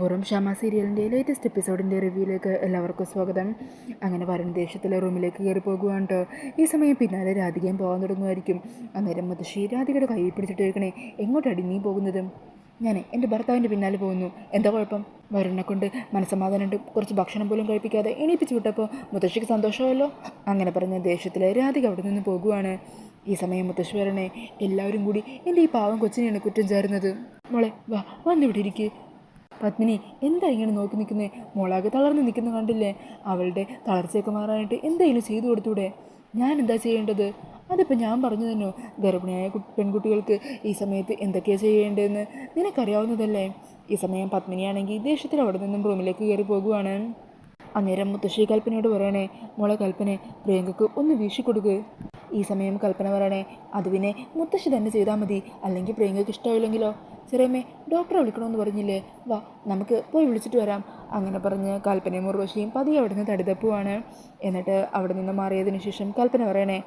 സ്നേഹപൂർവം ക്ഷമ സീരിയലിന്റെ ലേറ്റസ്റ്റ് എപ്പിസോഡിന്റെ റിവ്യൂയിലേക്ക് എല്ലാവർക്കും സ്വാഗതം. അങ്ങനെ വരുൺ ദേശത്തിലെ റൂമിലേക്ക് കയറി പോകുകയാണ് ഈ സമയം പിന്നാലെ രാധികയും പോകാൻ തുടങ്ങുമായിരിക്കും. അന്നേരം മുത്തശ്ശി രാധികയുടെ കൈ പിടിച്ചിട്ട് കേൾക്കണേ എങ്ങോട്ടടി നീ പോകുന്നത്? ഞാൻ എന്റെ ഭർത്താവിന്റെ പിന്നാലെ പോകുന്നു. എന്താ കുഴപ്പം? വരുണിനെ കൊണ്ട് മനസ്സമാധാനമുണ്ട്. കുറച്ച് ഭക്ഷണം പോലും കഴിപ്പിക്കാതെ എണീപ്പിച്ച് വിട്ടപ്പോൾ മുത്തശ്ശിക്ക് സന്തോഷമല്ലോ? അങ്ങനെ പറഞ്ഞ ദേഷ്യത്തിലെ രാധിക അവിടെ നിന്ന് പോകുവാണ്. ഈ സമയം മുത്തശ്ശി വരണേ എല്ലാവരും കൂടി എന്റെ ഈ പാവം കൊച്ചിനെയാണ് കുറ്റം ചേർന്നത് മോളെ വാ വന്നിവിടെ ഇരിക്കുക പത്മിനി എന്താ ഇങ്ങനെ നോക്കി നിൽക്കുന്നത് മോളാകെ തളർന്ന് നിൽക്കുന്ന കണ്ടില്ലേ? അവളുടെ തളർച്ചയൊക്കെ മാറാനായിട്ട് എന്തെങ്കിലും ചെയ്തു കൊടുത്തൂടെ? ഞാൻ എന്താ ചെയ്യേണ്ടത്? അതിപ്പോൾ ഞാൻ പറഞ്ഞു തന്നു ഗർഭിണിയായ പെൺകുട്ടികൾക്ക് ഈ സമയത്ത് എന്തൊക്കെയാണ് ചെയ്യേണ്ടതെന്ന്? നിനക്കറിയാവുന്നതല്ലേ? ഈ സമയം പത്മിനിയാണെങ്കിൽ ദേഷ്യത്തിൽ അവിടെ നിന്നും റൂമിലേക്ക് കയറി പോകുവാണ്. അന്നേരം മുത്തശ്ശി കൽപ്പനയോട് പറയണേ മോളെ കൽപ്പനെ പ്രിയങ്കക്ക് ഒന്ന് വീശി കൊടുക്ക് ഈ സമയം കൽപ്പന പറയണേ അത് പിന്നെ മുത്തശ്ശി തന്നെ ചെയ്താൽ മതി. അല്ലെങ്കിൽ പ്രിയങ്കക്ക് ഇഷ്ടമില്ലെങ്കിലോ ചെറിയമ്മേ ഡോക്ടറെ വിളിക്കണമെന്ന് പറഞ്ഞില്ലേ? വാ നമുക്ക് പോയി വിളിച്ചിട്ട് വരാം. അങ്ങനെ പറഞ്ഞ് കൽപ്പനയും മുറുവശിയും പതിയെ അവിടെ നിന്ന് തടിതപ്പുവാണ്. എന്നിട്ട് അവിടെ നിന്ന് മാറിയതിന് ശേഷം കൽപ്പന പറയണേ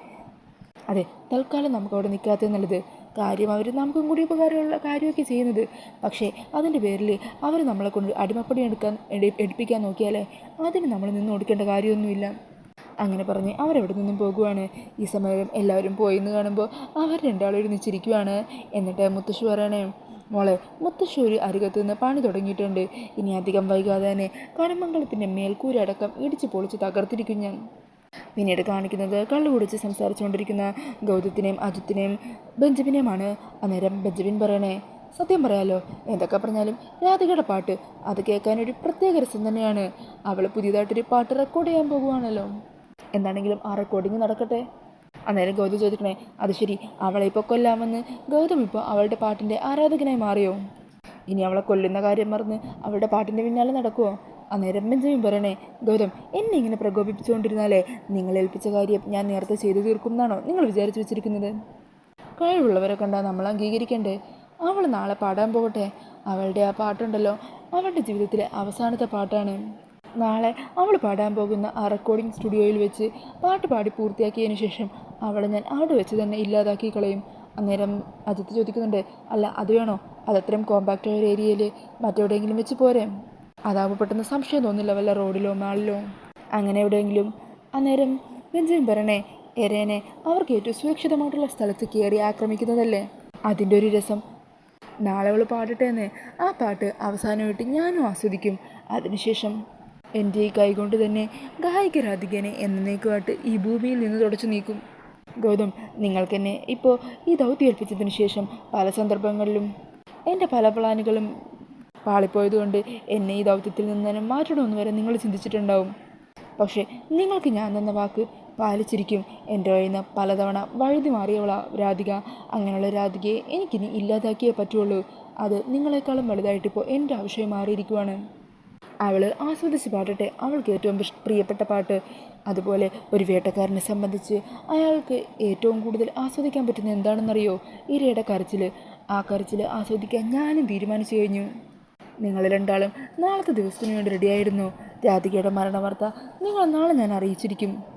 അതെ തൽക്കാലം നമുക്ക് അവിടെ നിൽക്കാത്തത് നല്ലത്. കാര്യം അവർ നമുക്കും കൂടി ഉപകാരമുള്ള കാര്യമൊക്കെ ചെയ്യുന്നത്. പക്ഷേ അതിന്റെ പേരിൽ അവർ നമ്മളെ കൊണ്ട് അടിമപ്പടി എടുക്കാൻ എടി- എടുപ്പിക്കാൻ നോക്കിയാലേ അതിന് നമ്മൾ നിന്ന് കൊടുക്കേണ്ട കാര്യമൊന്നുമില്ല. അങ്ങനെ പറഞ്ഞ് അവരവിടെ നിന്നും പോകുവാണ്. ഈ സമയം എല്ലാവരും പോയി എന്ന് കാണുമ്പോൾ അവർ രണ്ടാളും ഒരുമിച്ചിരിക്കുവാണ്. എന്നിട്ട് മുത്തശ്ശി പറയണേ മോളെ മുത്തശ്ശൂര് അരികത്ത് നിന്ന് പണി തുടങ്ങിയിട്ടുണ്ട്. ഇനി അധികം വൈകാതെ തന്നെ കടമംഗലത്തിന്റെ മേൽക്കൂരടക്കം ഇടിച്ചു പൊളിച്ച് തകർത്തിരിക്കും ഞാൻ. പിന്നീട് കാണിക്കുന്നത് കള്ളു കുടിച്ച് സംസാരിച്ചുകൊണ്ടിരിക്കുന്ന ഗൗതത്തിനെയും അജിത്തിനെയും ബെഞ്ചമിനെയുമാണ്. അന്നേരം ബെഞ്ചമിൻ പറയണേ സത്യം പറയാലോ എന്തൊക്കെ പറഞ്ഞാലും രാധികയുടെ പാട്ട് അത് കേൾക്കാൻ ഒരു പ്രത്യേക രസം തന്നെയാണ്. അവൾ പുതിയതായിട്ടൊരു പാട്ട് റെക്കോർഡ് ചെയ്യാൻ പോകുവാണല്ലോ. എന്താണെങ്കിലും ആ റെക്കോർഡിങ് നടക്കട്ടെ. അന്നേരം ഗൗതം ചോദിക്കണേ അത് ശരി അവളെ ഇപ്പോൾ കൊല്ലാമെന്ന്? ഗൗതം ഇപ്പോൾ അവളുടെ പാട്ടിന്റെ ആരാധകനായി മാറിയോ? ഇനി അവളെ കൊല്ലുന്ന കാര്യം മറന്ന് അവളുടെ പാട്ടിന്റെ പിന്നാലെ നടക്കുമോ അന്നേരം ബെഞ്ചമിൻ പറയണേ ഗൗതം എന്നെ ഇങ്ങനെ പ്രകോപിപ്പിച്ചുകൊണ്ടിരുന്നാലേ നിങ്ങൾ ഏൽപ്പിച്ച കാര്യം ഞാൻ നേരത്തെ ചെയ്തു തീർക്കും എന്നാണോ നിങ്ങൾ വിചാരിച്ചു വെച്ചിരിക്കുന്നത്? കഴിവുള്ളവരെ കണ്ടാൽ നമ്മൾ അംഗീകരിക്കണ്ടേ? അവൾ നാളെ പാടാൻ പോകട്ടെ? അവളുടെ ആ പാട്ടുണ്ടല്ലോ അവളുടെ ജീവിതത്തിലെ അവസാനത്തെ പാട്ടാണ്. നാളെ അവൾ പാടാൻ പോകുന്ന ആ റെക്കോർഡിംഗ് സ്റ്റുഡിയോയിൽ വെച്ച് പാട്ട് പാടി പൂർത്തിയാക്കിയതിന് ശേഷം അവളെ ഞാൻ അവിടെ വെച്ച് തന്നെ ഇല്ലാതാക്കി കളയും. അന്നേരം അജിത്ത് ചോദിക്കുന്നുണ്ട് അല്ല അത് വേണോ? അതത്രയും ആയ ഒരു ഏരിയയിൽ മറ്റെവിടെയെങ്കിലും വെച്ച് പോരെ? അതാവുമ്പോൾ പെട്ടെന്ന് സംശയം തോന്നില്ല വല്ല റോഡിലോ മാളിലോ. അങ്ങനെ എവിടെയെങ്കിലും. അന്നേരം ബെഞ്ചമിൻ പറയണേ എരേനെ അവർക്ക് ഏറ്റവും സുരക്ഷിതമായിട്ടുള്ള സ്ഥലത്ത് കയറി ആക്രമിക്കുന്നതല്ലേ? അതിന്റെ ഒരു രസം. നാളെ അവൾ പാടട്ടെ എന്ന് ആ പാട്ട് അവസാനമായിട്ട് ഞാനും ആസ്വദിക്കും. അതിനുശേഷം എന്റെ ഈ കൈകൊണ്ട് തന്നെ ഗായിക രാധികനെ എന്നേക്കുമായിട്ട് ഈ ഭൂമിയിൽ നിന്ന് തുടച്ചു നീക്കും. ഗൗതം നിങ്ങൾക്കെന്നെ ഇപ്പോൾ ഈ ദൗത്യം ഏൽപ്പിച്ചതിന് ശേഷം പല സന്ദർഭങ്ങളിലും എന്റെ പല പ്ലാനുകളും പാളിപ്പോയതുകൊണ്ട് എന്നെ ഈ ദൗത്യത്തിൽ നിന്ന് മാറ്റണമെന്ന് വരെ നിങ്ങൾ ചിന്തിച്ചിട്ടുണ്ടാവും. പക്ഷേ നിങ്ങൾക്ക് ഞാൻ തന്ന വാക്ക് പാലിച്ചിരിക്കും. എന്റെ നിന്ന് പലതവണ വഴുതി മാറിയവളാ രാധിക. അങ്ങനെയുള്ള രാധികയെ എനിക്കിനി ഇല്ലാതാക്കിയേ പറ്റുള്ളൂ. അത് നിങ്ങളെക്കാളും വലുതായിട്ടിപ്പോൾ എന്റെ ആവശ്യം മാറിയിരിക്കുവാണ്. അവൾ ആസ്വദിച്ച് പാടട്ടെ. അവൾക്ക് ഏറ്റവും പ്രിയപ്പെട്ട പാട്ട് അതുപോലെ ഒരു വേട്ടക്കാരനെ സംബന്ധിച്ച് അയാൾക്ക് ഏറ്റവും കൂടുതൽ ആസ്വദിക്കാൻ പറ്റുന്ന എന്താണെന്നറിയോ? ഇരയുടെ കരച്ചിൽ ആ കരച്ചിൽ ആസ്വദിക്കാൻ ഞാനും തീരുമാനിച്ചു കഴിഞ്ഞു. നിങ്ങൾ രണ്ടാളും നാളത്തെ ദിവസത്തിനു വേണ്ടി റെഡിയായിരുന്നു രാധികയുടെ മരണവാർത്ത നിങ്ങൾ നാളെ ഞാൻ അറിയിച്ചിരിക്കും.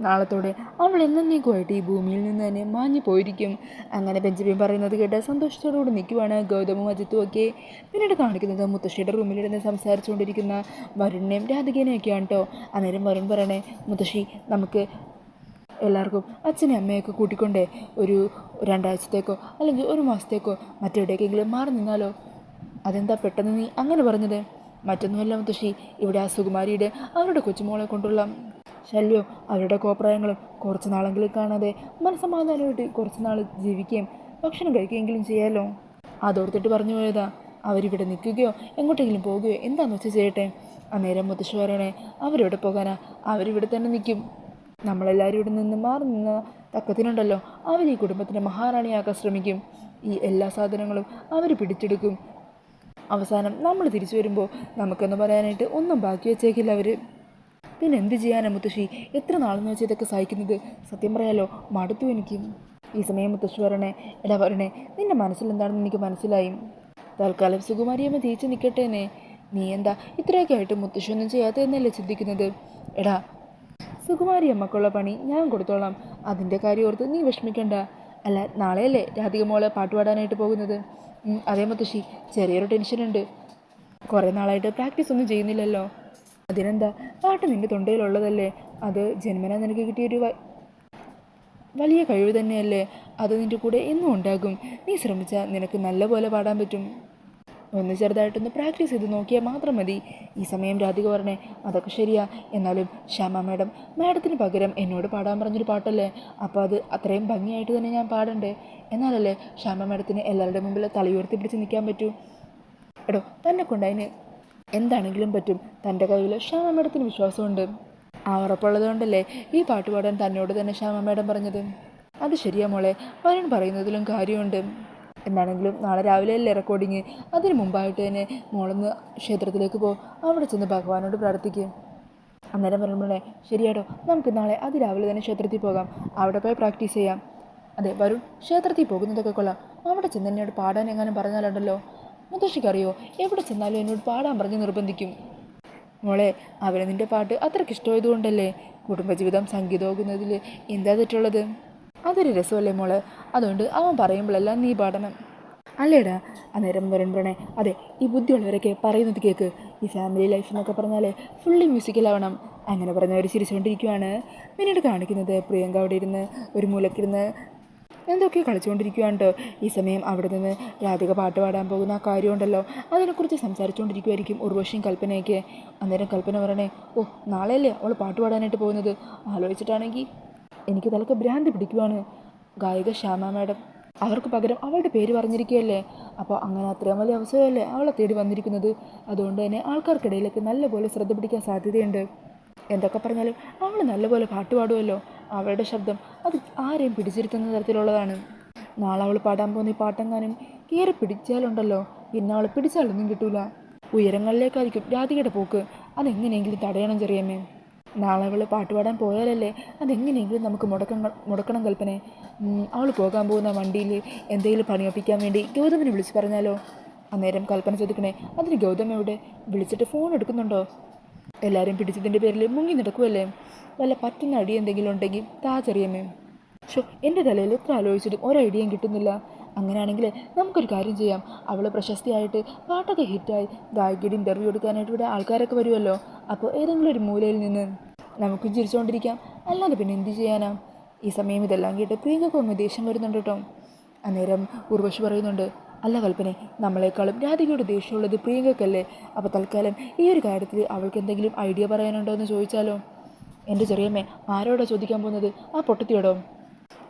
നാളത്തോടെ അവൾ എന്നേക്കുമായിട്ട് ഈ ഭൂമിയിൽ നിന്ന് തന്നെ മാഞ്ഞു പോയിരിക്കും. അങ്ങനെ ബെഞ്ചമിൻ പറയുന്നത് കേട്ട് സന്തോഷത്തോടുകൂടി നിൽക്കുവാണ് ഗൗതമും അജിത്തും ഒക്കെ. പിന്നീട് കാണിക്കുന്നത് മുത്തശ്ശിയുടെ റൂമിലിരുന്ന് സംസാരിച്ചുകൊണ്ടിരിക്കുന്ന വരുണിനെയും രാധികേനെയും ഒക്കെയാണ് കേട്ടോ അന്നേരം വരുൺ പറയണേ മുത്തശ്ശി നമുക്ക് എല്ലാവർക്കും അച്ഛനെ അമ്മയൊക്കെ കൂട്ടിക്കൊണ്ടേ ഒരു രണ്ടാഴ്ചത്തേക്കോ അല്ലെങ്കിൽ ഒരു മാസത്തേക്കോ മറ്റെവിടേക്കെങ്കിലും മാറി നിന്നാലോ? അതെന്താ പെട്ടെന്ന് നീ അങ്ങനെ പറഞ്ഞത്? മറ്റൊന്നുമല്ല മുത്തശ്ശി ഇവിടെ ആ സുകുമാരിയുടെ അവരുടെ കൊച്ചുമോളെ കൊണ്ടുള്ള ശല്യവും അവരുടെ കോപ്രായങ്ങളും കുറച്ച് നാളെങ്കിലും കാണാതെ മനസ്സമാധാനമായിട്ട് കുറച്ച് നാൾ ജീവിക്കുകയും ഭക്ഷണം കഴിക്കുകയെങ്കിലും ചെയ്യാമല്ലോ അതോർത്തിട്ട് പറഞ്ഞു പോയതാ. അവരിവിടെ നിൽക്കുകയോ എങ്ങോട്ടെങ്കിലും പോകുകയോ എന്താണെന്ന് വെച്ചാൽ ചെയ്യട്ടെ? അന്നേരം മുത്തശ്ശി അവരിവിടെ പോകാനാ. അവരിവിടെ തന്നെ നിൽക്കും. നമ്മളെല്ലാവരും ഇവിടെ നിന്ന് മാറി നിന്ന തക്കത്തിനുണ്ടല്ലോ അവർ ഈ കുടുംബത്തിന്റെ മഹാറാണിയാക്കാൻ ശ്രമിക്കും. ഈ എല്ലാ സാധനങ്ങളും അവർ പിടിച്ചെടുക്കും. അവസാനം നമ്മൾ തിരിച്ചു വരുമ്പോൾ നമുക്കെന്ന് പറയാനായിട്ട് ഒന്നും ബാക്കി വെച്ചേക്കില്ല അവർ പിന്നെ എന്ത് ചെയ്യാനാണ് മുത്തശ്ശി? എത്ര നാളെന്ന് വെച്ചാൽ ഇതൊക്കെ സഹിക്കുന്നത്? സത്യം പറയാലോ മടുത്തു എനിക്ക്. ഈ സമയം മുത്തശ്ശി പറയണേ എടാ പറയണേ നിന്റെ മനസ്സിലെന്താണെന്ന് എനിക്ക് മനസ്സിലായി. തൽക്കാലം സുകുമാരിയമ്മ തിരിച്ചു നിൽക്കട്ടേനെ നീ എന്താ ഇത്രയൊക്കെ ആയിട്ട് മുത്തശ്ശി ഒന്നും ചെയ്യാത്തതെന്നല്ലേ ചിന്തിക്കുന്നത്? എടാ സുകുമാരി അമ്മക്കുള്ള പണി ഞാൻ കൊടുത്തോളാം. അതിന്റെ കാര്യം ഓർത്ത് നീ വിഷമിക്കണ്ട. അല്ല നാളെയല്ലേ രാധിക മോൾ പാട്ട് പാടാനായിട്ട് പോകുന്നത്? അതേ മുത്തശ്ശി ചെറിയൊരു ടെൻഷനുണ്ട്. കുറേ നാളായിട്ട് പ്രാക്ടീസ് ഒന്നും ചെയ്യുന്നില്ലല്ലോ. അതിനെന്താ? പാട്ട് നിന്റെ തൊണ്ടയിലുള്ളതല്ലേ? അത് ജന്മന നിനക്ക് കിട്ടിയൊരു വലിയ കഴിവ് തന്നെയല്ലേ? അത് നിന്റെ കൂടെ എന്നും ഉണ്ടാകും. നീ ശ്രമിച്ചാൽ നിനക്ക് നല്ലപോലെ പാടാൻ പറ്റും. ഒന്ന് ചെറുതായിട്ടൊന്ന് പ്രാക്ടീസ് ചെയ്ത് നോക്കിയാൽ മാത്രം മതി. ഈ സമയം രാധിക പറഞ്ഞേ അതൊക്കെ ശരിയാ. എന്നാലും ശ്യാമ മാഡം മാഡത്തിന് പകരം എന്നോട് പാടാൻ പറഞ്ഞൊരു പാട്ടല്ലേ? അപ്പോൾ അത് അത്രയും ഭംഗിയായിട്ട് തന്നെ ഞാൻ പാടണ്ടേ? എന്നാലല്ലേ ശ്യാമ മാഡത്തിന് എല്ലാവരുടെ മുമ്പിൽ തലയുയർത്തി പിടിച്ച് നിൽക്കാൻ പറ്റൂ? എടോ തന്നെ കൊണ്ട് അതിന് എന്താണെങ്കിലും പറ്റും. തന്റെ കയ്യിൽ ശ്യാമ മേഡത്തിന് വിശ്വാസമുണ്ട്. ആ ഉറപ്പുള്ളത് കൊണ്ടല്ലേ ഈ പാട്ട് പാടാൻ തന്നോട് തന്നെ ശ്യാമ പറഞ്ഞത്? അത് ശരിയാ മോളെ. അവരൻ പറയുന്നതിലും കാര്യമുണ്ട്. എന്താണെങ്കിലും നാളെ രാവിലെ അല്ലേ റെക്കോർഡിങ് അതിന് മുമ്പായിട്ട് തന്നെ മോളൊന്ന് ക്ഷേത്രത്തിലേക്ക് പോ. അവിടെ ചെന്ന് ഭഗവാനോട് പ്രാർത്ഥിക്കും. അന്നേരം പറയുമ്പോഴേ ശരിയാടോ. നമുക്ക് നാളെ അതിരാവിലെ തന്നെ ക്ഷേത്രത്തിൽ പോകാം. അവിടെ പോയി പ്രാക്ടീസ് ചെയ്യാം. അതെ വരും. ക്ഷേത്രത്തിൽ പോകുന്നതൊക്കെ കൊള്ളാം. അവിടെ ചെന്ന് എന്നോട് പാടാൻ എങ്ങാനും പറഞ്ഞാലുണ്ടല്ലോ. മുത്തശ്ശിക്കറിയോ? എവിടെ ചെന്നാലും എന്നോട് പാടാൻ പറഞ്ഞ് നിർബന്ധിക്കും. മോളെ അവന് നിന്റെ പാട്ട് അത്രയ്ക്ക് ഇഷ്ടമായതുകൊണ്ടല്ലേ? കുടുംബജീവിതം സംഗീതമാകുന്നതിൽ എന്താ തെറ്റുള്ളത്? അതൊരു രസമല്ലേ മോളെ? അതുകൊണ്ട് അവൻ പറയുമ്പോഴെല്ലാം നീ പാടണം. അല്ലേടാ അന്നേരം വരുമ്പോഴേ അതെ ഈ ബുദ്ധിയുള്ളവരൊക്കെ പറയുന്നത് കേൾക്ക് ഈ ഫാമിലി ലൈഫ് എന്നൊക്കെ പറഞ്ഞാൽ ഫുള്ളി മ്യൂസിക്കലാവണം അങ്ങനെ പറഞ്ഞവർ ചിരിച്ചുകൊണ്ടിരിക്കുവാണ് പിന്നീട് കാണിക്കുന്നത് പ്രിയങ്ക അവിടെ ഇരുന്ന് ഒരു മൂലക്കിരുന്ന് എന്തൊക്കെ കളിച്ചുകൊണ്ടിരിക്കുകയാണ് കേട്ടോ ഈ സമയം അവിടെ നിന്ന് രാധിക പാട്ട് പാടാൻ പോകുന്ന ആ കാര്യമുണ്ടല്ലോ. അതിനെക്കുറിച്ച് സംസാരിച്ചുകൊണ്ടിരിക്കുമായിരിക്കും ഉർവശിയും കൽപ്പനയൊക്കെ. അന്നേരം കൽപ്പന പറയണേ ഓ നാളെയല്ലേ അവൾ പാട്ട് പാടാനായിട്ട് പോകുന്നത്? ആലോചിച്ചിട്ടാണെങ്കിൽ എനിക്ക് തലക്ക് ഭ്രാന്തി പിടിക്കുവാണ്. ഗായിക ശ്യാമ മാഡം അവർക്ക് പകരം അവളുടെ പേര് പറഞ്ഞിരിക്കുകയല്ലേ? അപ്പോൾ അങ്ങനെ അത്രയും വലിയ അവസരമല്ലേ അവളെ തേടി വന്നിരിക്കുന്നത്? അതുകൊണ്ട് തന്നെ ആൾക്കാർക്കിടയിലേക്ക് നല്ലപോലെ ശ്രദ്ധ പിടിക്കാൻ സാധ്യതയുണ്ട്. എന്തൊക്കെ പറഞ്ഞാലും അവൾ നല്ലപോലെ പാട്ട് പാടുമല്ലോ അവളുടെ ശബ്ദം അത് ആരെയും പിടിച്ചിരുത്തുന്ന തരത്തിലുള്ളതാണ്. നാളെ അവൾ പാടാൻ പോകുന്ന ഈ പാട്ടെങ്ങാനും കയറി പിടിച്ചാലുണ്ടല്ലോ. പിന്നെ അവളെ പിടിച്ചാലൊന്നും കിട്ടൂല. ഉയരങ്ങളിലേക്കായിരിക്കും രാധികയുടെ പോക്ക്. അതെങ്ങനെയെങ്കിലും തടയണം ചെറിയമ്മേ. നാളെ അവൾ പാട്ട് പാടാൻ പോയാലല്ലേ അതെങ്ങനെയെങ്കിലും നമുക്ക് മുടക്കങ്ങൾ മുടക്കണം കൽപ്പന. അവൾ പോകാൻ പോകുന്ന വണ്ടിയിൽ എന്തെങ്കിലും പണിയൊപ്പിക്കാൻ വേണ്ടി ഗൗതമിനെ വിളിച്ച് പറഞ്ഞാലോ? അന്നേരം കൽപ്പന ചോദിക്കണേ അതിന് ഗൗതം എവിടെ? വിളിച്ചിട്ട് ഫോൺ എടുക്കുന്നുണ്ടോ? എല്ലാവരും പിടിച്ചതിന്റെ പേരിൽ മുങ്ങി നടക്കുമല്ലേ വല്ല പറ്റുന്ന അടി എന്തെങ്കിലും ഉണ്ടെങ്കിൽ താ ചെറിയമ്മേ. ഷോ എന്റെ തലയിൽ എത്ര ആലോചിച്ചിട്ടും ഒരു ഐഡിയയും കിട്ടുന്നില്ല. അങ്ങനെയാണെങ്കിൽ നമുക്കൊരു കാര്യം ചെയ്യാം. അവൾ പ്രശസ്തിയായിട്ട് പാട്ടൊക്കെ ഹിറ്റായി ഗായികയുടെ ഇന്റർവ്യൂ എടുക്കാനായിട്ട് ഇവിടെ ആൾക്കാരൊക്കെ വരുമല്ലോ. അപ്പോൾ ഏതെങ്കിലും ഒരു മൂലയിൽ നിന്ന് നമുക്കും ചിരിച്ചുകൊണ്ടിരിക്കാം. അല്ലാതെ പിന്നെ എന്ത് ചെയ്യാനാ? ഈ സമയം ഇതെല്ലാം കേട്ട് പ്രിയങ്കൊക്കെ ഒന്ന് ദേഷ്യം വരുന്നുണ്ട് കേട്ടോ. അന്നേരം ഉർവശി പറയുന്നുണ്ട് അല്ല കൽപ്പനെ നമ്മളെക്കാളും രാധികയുടെ ദേഷ്യമുള്ളത് പ്രിയങ്കക്കല്ലേ? അപ്പോൾ തൽക്കാലം ഈ ഒരു കാര്യത്തിൽ അവൾക്ക് എന്തെങ്കിലും ഐഡിയ പറയാനുണ്ടോ എന്ന് ചോദിച്ചാലോ? എന്റെ ചെറിയമ്മേ ആരോടാ ചോദിക്കാൻ പോകുന്നത്? ആ പൊട്ടത്തിയോടോ?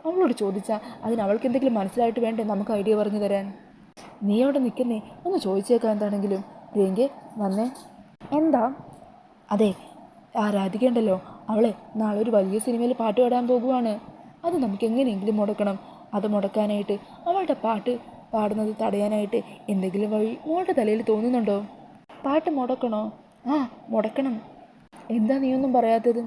അവളോട് ചോദിച്ചാൽ അതിന് അവൾക്ക് എന്തെങ്കിലും മനസ്സിലായിട്ട് വേണ്ടേ നമുക്ക് ഐഡിയ പറഞ്ഞു തരാൻ? നീ അവിടെ നിൽക്കുന്നേ ഒന്ന് ചോദിച്ചേക്കാം എന്താണെങ്കിലും. പ്രിയങ്കെ വന്നേ എന്താ? അതെ ആ രാധിക ഉണ്ടല്ലോ. അവളെ നാളെ ഒരു വലിയ സിനിമയിൽ പാട്ട് പാടാൻ പോകുവാണ്. അത് നമുക്ക് എങ്ങനെയെങ്കിലും മുടക്കണം. അത് മുടക്കാനായിട്ട് അവളുടെ പാട്ട് പാടുന്നത് തടയാനായിട്ട് എന്തെങ്കിലും വഴി മോളുടെ തലയിൽ തോന്നുന്നുണ്ടോ? പാട്ട് മുടക്കണോ? ആ മുടക്കണം. എന്താ നീയൊന്നും പറയാത്തത്?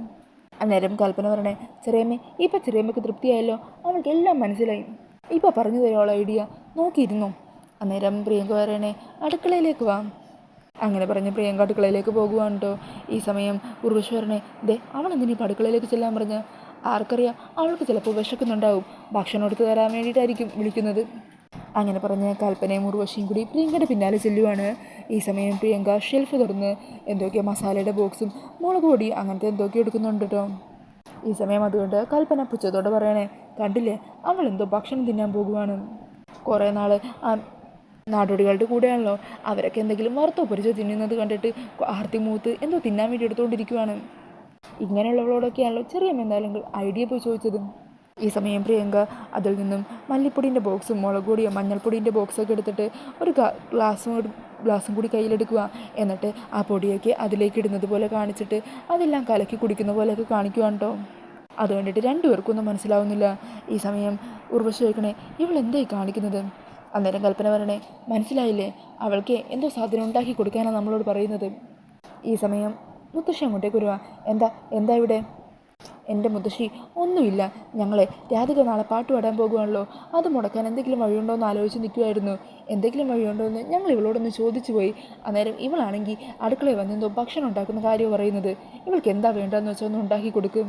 അന്നേരം കൽപ്പന പറഞ്ഞേ ചെറിയമ്മ ഇപ്പം ചെറിയമ്മയ്ക്ക് തൃപ്തിയായല്ലോ? അവൾക്ക് എല്ലാം മനസ്സിലായി. ഇപ്പം പറഞ്ഞു തരുമോളെ ഐഡിയ നോക്കിയിരുന്നു. അന്നേരം പ്രിയങ്ക പറയണേ അടുക്കളയിലേക്ക് വാ. അങ്ങനെ പറഞ്ഞ് പ്രിയങ്ക അടുക്കളയിലേക്ക് പോകുവാണ് ഈ സമയം ഉർവശി പറഞ്ഞേ ദേ അവൾ എന്തിനീ അടുക്കളയിലേക്ക് ചെല്ലാൻ പറഞ്ഞ്? ആർക്കറിയാം അവൾക്ക് ചിലപ്പോൾ വിശക്കുന്നുണ്ടാവും. ഭക്ഷണം എടുത്ത് തരാൻ വേണ്ടിയിട്ടായിരിക്കും വിളിക്കുന്നത്. അങ്ങനെ പറഞ്ഞ് കൽപ്പനയും ഉർവശിയും കൂടി പ്രിയങ്കയുടെ പിന്നാലെ ചെല്ലുവാണ്. ഈ സമയം പ്രിയങ്ക ഷെൽഫ് തുറന്ന് എന്തൊക്കെയോ മസാലയുടെ ബോക്സും മുളക് പൊടി അങ്ങനത്തെ എന്തൊക്കെയോ എടുക്കുന്നുണ്ട് കേട്ടോ ഈ സമയം അതുകൊണ്ട് കൽപ്പന പുച്ഛത്തോടെ പറയണേ കണ്ടില്ലേ? അവൾ എന്തോ ഭക്ഷണം തിന്നാൻ പോകുവാണ്. കുറേ നാൾ നാടോടികളുടെ കൂടെയാണല്ലോ. അവരൊക്കെ എന്തെങ്കിലും വറുത്തോ പൊരിച്ചോ തിന്നുന്നത് കണ്ടിട്ട് ആർത്തി മൂത്ത് എന്തോ തിന്നാൻ വേണ്ടി എടുത്തുകൊണ്ടിരിക്കുവാണ്. ഇങ്ങനെയുള്ളവളോടൊക്കെയാണല്ലോ ചെറിയ എന്തായാലും ഐഡിയ പോയി ചോദിച്ചത്. ഈ സമയം പ്രിയങ്ക അതിൽ നിന്നും മല്ലിപ്പൊടിന്റെ ബോക്സും മുളക് പൊടിയോ മഞ്ഞൾപ്പൊടീന്റെ ബോക്സൊക്കെ എടുത്തിട്ട് ഒരു ഗ്ലാസ് ഗ്ലാസ്സും കൂടി കയ്യിലെടുക്കുക. എന്നിട്ട് ആ പൊടിയൊക്കെ അതിലേക്ക് ഇടുന്നത് പോലെ കാണിച്ചിട്ട് അതെല്ലാം കലക്കി കുടിക്കുന്ന പോലെയൊക്കെ കാണിക്കുവാണ് കേട്ടോ അത് കണ്ടിട്ട് രണ്ടുപേർക്കൊന്നും മനസ്സിലാവുന്നില്ല. ഈ സമയം ഉർവശി ഇവൾ എന്തായി കാണിക്കുന്നത്? അന്നേരം കൽപ്പന പറയണേ മനസ്സിലായില്ലേ? അവൾക്ക് എന്തോ സാധനം ഉണ്ടാക്കി കൊടുക്കാനാണ് നമ്മളോട് പറയുന്നത്. ഈ സമയം മുത്തശ്ശി അങ്ങോട്ടേക്ക് വരുവാ. എന്താ? എന്താ ഇവിടെ? എന്റെ മുത്തശ്ശി ഒന്നുമില്ല. ഞങ്ങളെ രാധിക നാളെ പാട്ട് പാടാൻ പോകുവാണല്ലോ. അത് മുടക്കാൻ എന്തെങ്കിലും വഴിയുണ്ടോ എന്ന് ആലോചിച്ച് നിൽക്കുമായിരുന്നു എന്തെങ്കിലും വഴിയുണ്ടോ എന്ന് ഞങ്ങൾ ഇവളോടൊന്ന് ചോദിച്ചു പോയി. അന്നേരം ഇവളാണെങ്കിൽ അടുക്കളയിൽ വന്നെന്തോ ഭക്ഷണം ഉണ്ടാക്കുന്ന കാര്യം പറയുന്നത്. ഇവൾക്ക് എന്താ വേണ്ടതെന്ന് വെച്ചാൽ ഒന്ന് ഉണ്ടാക്കി കൊടുക്കും.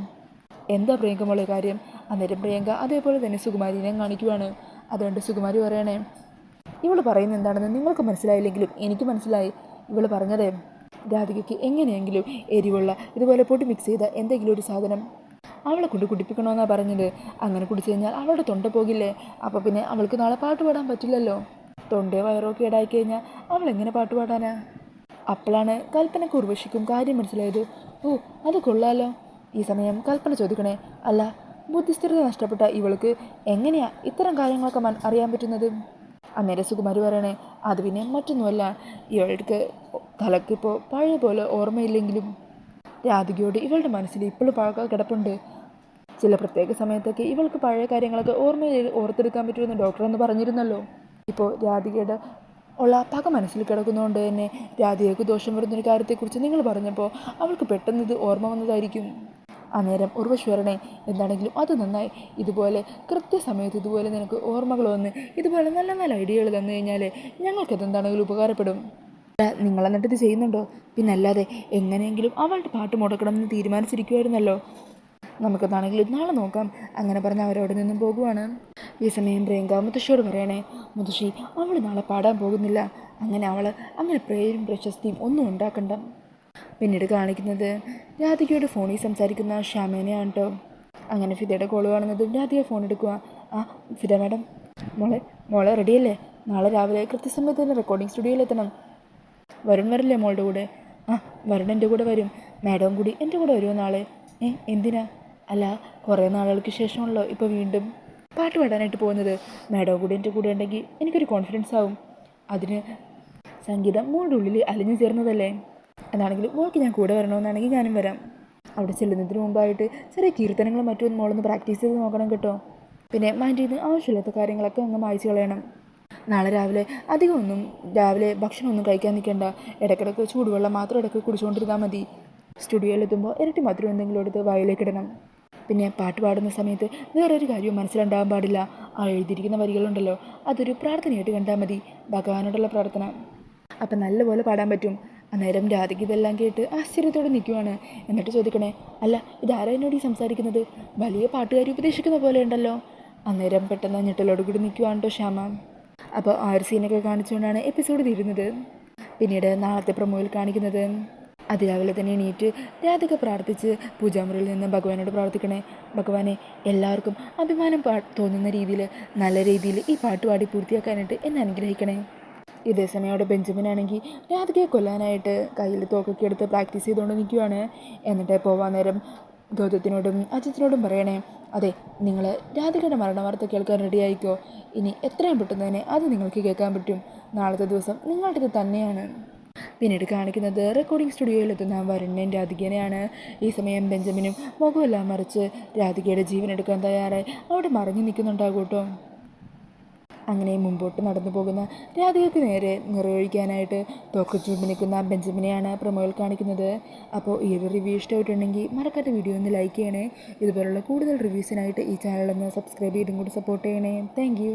എന്താ പ്രിയങ്കമുള്ള കാര്യം? അന്നേരം പ്രിയങ്ക അതേപോലെ തന്നെ സുകുമാരിനെ കാണിക്കുവാണ്. അതുകൊണ്ട് സുകുമാരി പറയണേ ഇവൾ പറയുന്നത് എന്താണെന്ന് നിങ്ങൾക്ക് മനസ്സിലായില്ലെങ്കിലും എനിക്ക് മനസ്സിലായി. ഇവൾ പറഞ്ഞതേ രാധികയ്ക്ക് എങ്ങനെയെങ്കിലും എരിവുള്ള ഇതുപോലെ പൊടി മിക്സ് ചെയ്ത എന്തെങ്കിലും ഒരു സാധനം അവളെ കൊണ്ട് കുടിപ്പിക്കണമെന്നാണ് പറഞ്ഞത്. അങ്ങനെ കുടിച്ചു കഴിഞ്ഞാൽ അവളുടെ തൊണ്ട പോകില്ലേ? അപ്പോൾ പിന്നെ അവൾക്ക് നാളെ പാട്ട് പാടാൻ പറ്റില്ലല്ലോ. തൊണ്ടയോ വയറൊക്കെ ഇടായി കഴിഞ്ഞാൽ അവൾ എങ്ങനെ പാട്ട് പാടാനാ? അപ്പോഴാണ് കൽപ്പന ഉർവശിക്കും കാര്യം മനസ്സിലായത്. ഓ അത് കൊള്ളാലോ. ഈ സമയം കൽപ്പന ചോദിക്കണേ അല്ല ബുദ്ധിസ്ഥിരത നഷ്ടപ്പെട്ട ഇവൾക്ക് എങ്ങനെയാ ഇത്തരം കാര്യങ്ങളൊക്കെ അറിയാൻ പറ്റുന്നത്? അന്നേരം സുകുമാരി പറയണേ അത് പിന്നെ മറ്റൊന്നുമല്ല. ഇവൾക്ക് തലക്കിപ്പോൾ പഴയ പോലെ ഓർമ്മയില്ലെങ്കിലും. രാധികയോട് ഇവളുടെ മനസ്സിൽ ഇപ്പോഴും പഴക്കം കിടപ്പുണ്ട്. ചില പ്രത്യേക സമയത്തൊക്കെ ഇവൾക്ക് പഴയ കാര്യങ്ങളൊക്കെ ഓർമ്മയിൽ ഓർത്തെടുക്കാൻ പറ്റുമെന്ന് ഡോക്ടർ എന്ന് പറഞ്ഞിരുന്നല്ലോ. ഇപ്പോൾ രാധികയുടെ ഉള്ള പക മനസ്സിൽ കിടക്കുന്നതുകൊണ്ട് തന്നെ രാധികയ്ക്ക് ദോഷം വരുന്നൊരു കാര്യത്തെക്കുറിച്ച് നിങ്ങൾ പറഞ്ഞപ്പോൾ അവൾക്ക് പെട്ടെന്ന് ഇത് ഓർമ്മ വന്നതായിരിക്കും. അന്നേരം ഉർവശ്വരണേ എന്താണെങ്കിലും അത് നന്നായി. ഇതുപോലെ കൃത്യസമയത്ത് ഇതുപോലെ നിനക്ക് ഓർമ്മകൾ വന്ന് ഇതുപോലെ നല്ല നല്ല ഐഡിയകൾ തന്നു കഴിഞ്ഞാൽ ഞങ്ങൾക്കത് എന്താണെങ്കിലും ഉപകാരപ്പെടും. നിങ്ങൾ എന്നിട്ട് ഇത് ചെയ്യുന്നുണ്ടോ? പിന്നെ അല്ലാതെ എങ്ങനെയെങ്കിലും അവളുടെ പാട്ട് മുടക്കണം എന്ന് തീരുമാനിച്ചിരിക്കുമായിരുന്നല്ലോ നമുക്കതാണെങ്കിൽ നാളെ നോക്കാം. അങ്ങനെ പറഞ്ഞ് അവരവിടെ നിന്നും പോകുവാണ്. ഈ സമയം പ്രിയങ്ക മുത്തശ്ശിയോട് പറയണേ മുത്തശ്ശി അവൾ നാളെ പാടാൻ പോകുന്നില്ല. അങ്ങനെ അവൾ അങ്ങനെ പ്രേരും പ്രശസ്തിയും ഒന്നും ഉണ്ടാക്കണ്ട. പിന്നീട് കാണിക്കുന്നത് രാധികയുടെ ഫോണിൽ സംസാരിക്കുന്ന ശ്യാമേനെയാണ് കേട്ടോ അങ്ങനെ ഫിദയുടെ കോൾ കാണുന്നതും രാധിക ഫോൺ എടുക്കുക ആ ഫിദ മാഡം മോളെ മോളെ റെഡിയല്ലേ നാളെ രാവിലെ കൃത്യസമയത്ത് തന്നെ റെക്കോർഡിംഗ് സ്റ്റുഡിയോയിൽ എത്തണം. വരുൺ വരില്ലേ മോളുടെ കൂടെ? ആ വരുൺ എന്റെ കൂടെ വരും. മാഡവും കൂടി എന്റെ കൂടെ വരുമോ നാളെ? ഏ എന്തിനാ? അല്ല കുറേ നാളുകൾക്ക് ശേഷമാണല്ലോ ഇപ്പോൾ വീണ്ടും പാട്ട് പാടാനായിട്ട് പോകുന്നത്. മാഡവും കൂടി എന്റെ കൂടെ ഉണ്ടെങ്കിൽ എനിക്കൊരു കോൺഫിഡൻസ് ആവും. അതിന് സംഗീതം മോളുടെ ഉള്ളിൽ അലിഞ്ഞു ചേർന്നതല്ലേ? എന്നാണെങ്കിലും മോൾക്ക് ഞാൻ കൂടെ വരണമെന്നാണെങ്കിൽ ഞാനും വരാം. അവിടെ ചെല്ലുന്നതിന് മുമ്പായിട്ട് ചെറിയ കീർത്തനങ്ങളും മറ്റും മോളൊന്ന് പ്രാക്ടീസ് ചെയ്ത് നോക്കണം കേട്ടോ. പിന്നെ മൈൻഡ് ചെയ്ത് ആവശ്യമില്ലാത്ത കാര്യങ്ങളൊക്കെ ഒന്ന് മായ്ച്ചു കളയണം. നാളെ രാവിലെ അധികം ഒന്നും രാവിലെ ഭക്ഷണമൊന്നും കഴിക്കാൻ നിൽക്കേണ്ട. ഇടയ്ക്കിടയ്ക്ക് ചൂടുവെള്ളം മാത്രം ഇടയ്ക്ക് കുടിച്ചുകൊണ്ടിരുന്നാൽ മതി. സ്റ്റുഡിയോയിലെത്തുമ്പോൾ ഇരട്ടി മധുരം എന്തെങ്കിലും എടുത്ത് വായിലേക്ക് ഇടണം. പിന്നെ പാട്ട് പാടുന്ന സമയത്ത് വേറൊരു കാര്യവും മനസ്സിലുണ്ടാകാൻ പാടില്ല. ആ എഴുതിയിരിക്കുന്ന വരികളുണ്ടല്ലോ അതൊരു പ്രാർത്ഥനയായിട്ട് കണ്ടാൽ മതി. ഭഗവാനോടുള്ള പ്രാർത്ഥന. അപ്പം നല്ലപോലെ പാടാൻ പറ്റും. അന്നേരം രാധയ്ക്ക് ഇതെല്ലാം കേട്ട് ആശ്ചര്യത്തോടെ നിൽക്കുവാണ്. എന്നിട്ട് ചോദിക്കണേ അല്ല ഇതാരാ എന്നോട് ഈ സംസാരിക്കുന്നത്? വലിയ പാട്ടുകാരി ഉപദേശിക്കുന്ന പോലെ ഉണ്ടല്ലോ. അന്നേരം പെട്ടെന്ന് ഞെട്ടലോട് കൂടി നിൽക്കുവാണ് കേട്ടോ ശ്യാമ. അപ്പോൾ ആ ഒരു സീനൊക്കെ കാണിച്ചുകൊണ്ടാണ് എപ്പിസോഡ് തീരുന്നത്. പിന്നീട് നാളത്തെ പ്രൊമോയിൽ കാണിക്കുന്നത്. അതിരാവിലെ തന്നെ എണീറ്റ് രാധിക പ്രാർത്ഥിച്ച് പൂജാമുറിയിൽ നിന്ന് ഭഗവാനോട് പ്രാർത്ഥിക്കണേ. ഭഗവാനെ എല്ലാവർക്കും അഭിമാനം പാ തോന്നുന്ന രീതിയിൽ നല്ല രീതിയിൽ ഈ പാട്ട് പാടി പൂർത്തിയാക്കാനായിട്ട് എന്നെ അനുഗ്രഹിക്കണേ. ഇതേ സമയം അവിടെ ബെഞ്ചമിൻ ആണെങ്കിൽ രാധികയെ കൊല്ലാനായിട്ട് കയ്യിൽ തോക്കൊക്കെ എടുത്ത് പ്രാക്ടീസ് ചെയ്തുകൊണ്ട് നിൽക്കുകയാണ് എന്നിട്ട് പോവാൻ നേരം ഗൗതത്തിനോടും അജിത്തിനോടും പറയണേ അതെ നിങ്ങൾ രാധികയുടെ മരണ വാർത്ത കേൾക്കാൻ റെഡിയായിക്കോ. ഇനി എത്രയും പെട്ടെന്ന് തന്നെ അത് നിങ്ങൾക്ക് കേൾക്കാൻ പറ്റും. നാളത്തെ ദിവസം നിങ്ങളുടേത് തന്നെയാണ്. പിന്നീട് കാണിക്കുന്നത് റെക്കോർഡിംഗ് സ്റ്റുഡിയോയിലെത്തുന്ന വരുണ്ണൻ രാധികനെയാണ് ഈ സമയം ബെഞ്ചമിനും മുഖമെല്ലാം മറിച്ച് രാധികയുടെ ജീവൻ എടുക്കാൻ തയ്യാറായി. അവിടെ മറിഞ്ഞു നിൽക്കുന്നുണ്ടാകും കേട്ടോ. അങ്ങനെ മുമ്പോട്ട് നടന്നു പോകുന്ന രാധികയ്ക്ക് നേരെ നിറയൊഴിക്കാനായിട്ട് തോക്ക് ചൂണ്ടി നിൽക്കുന്ന ബെഞ്ചമിനെയാണ് പ്രമോയിൽ കാണിക്കുന്നത്. അപ്പോൾ ഈ ഒരു റിവ്യൂ ഇഷ്ടമായിട്ടുണ്ടെങ്കിൽ മറക്കാത്ത വീഡിയോ ഒന്ന് ലൈക്ക് ചെയ്യണേ. ഇതുപോലുള്ള കൂടുതൽ റിവ്യൂസിനായിട്ട് ഈ ചാനലൊന്ന് സബ്സ്ക്രൈബ് ചെയ്തും കൂടി സപ്പോർട്ട് ചെയ്യണേ. താങ്ക്